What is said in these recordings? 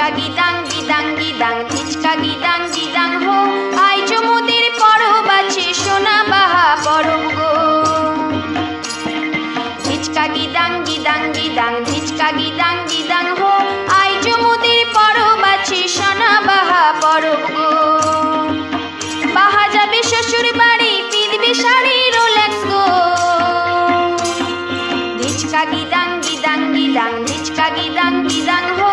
ধিচকা গিদাং গিদাং গিদাং ধিচকা গিদাং গিদাং হো আইজ মোদের পরহ বাছে সোনা বাহা পরম গো ধিচকা গিদাং গিদাং গিদাং ধিচকা গিদাং গিদাং হো আইজ মোদের পরহ বাছে সোনা বাহা পরম গো বাহা যাবে শ্বশুর বাড়ি পিদবে শাড়ি রোলেক্স গো ধিচকা গিদাং গিদাং গিদাং ধিচকা গিদাং গিদাং হো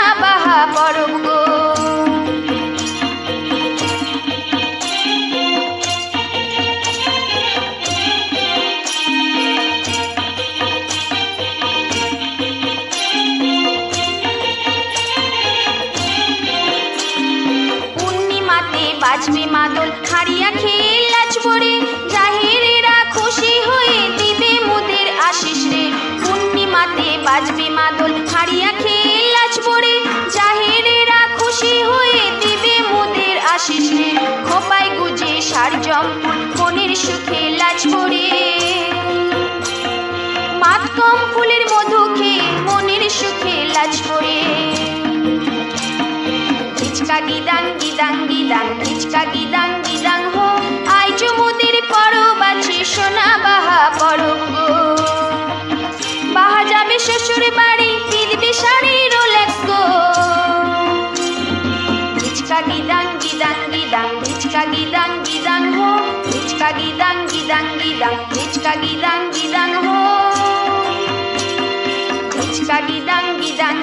বাজবে মাদল হারিয়া খেয়ে রে। জাহিরেরা খুশি হয়ে দিবে মুদের আশিস রে। পূর্ণিমাতে বাজবে মাদল হারিয়া খেয়ে রে। জাহিরেরা খুশি হয়ে দিবে মুদের আশিস রে। খোপায় গুজে সার জম্পুর মনের সুখে লাচবো রে। মাতকম ফুলের মধু খেয়ে মনের সুখে লাচবো রে। ঝিচকা গিদাং গিদাং গিদাং শ্বশুর বাড়ি পিলবি শাড়ি রোলেক্স গো। ঝিচকা গিদাং গিদাং গিদাং ঝিচকা গিদাং গিদাং হো। ঝিচকা গিদাং গিদাং গিদাং ঝিচকা গিদাং গিদাং হো। ঝিচকা গিদাং গিদাং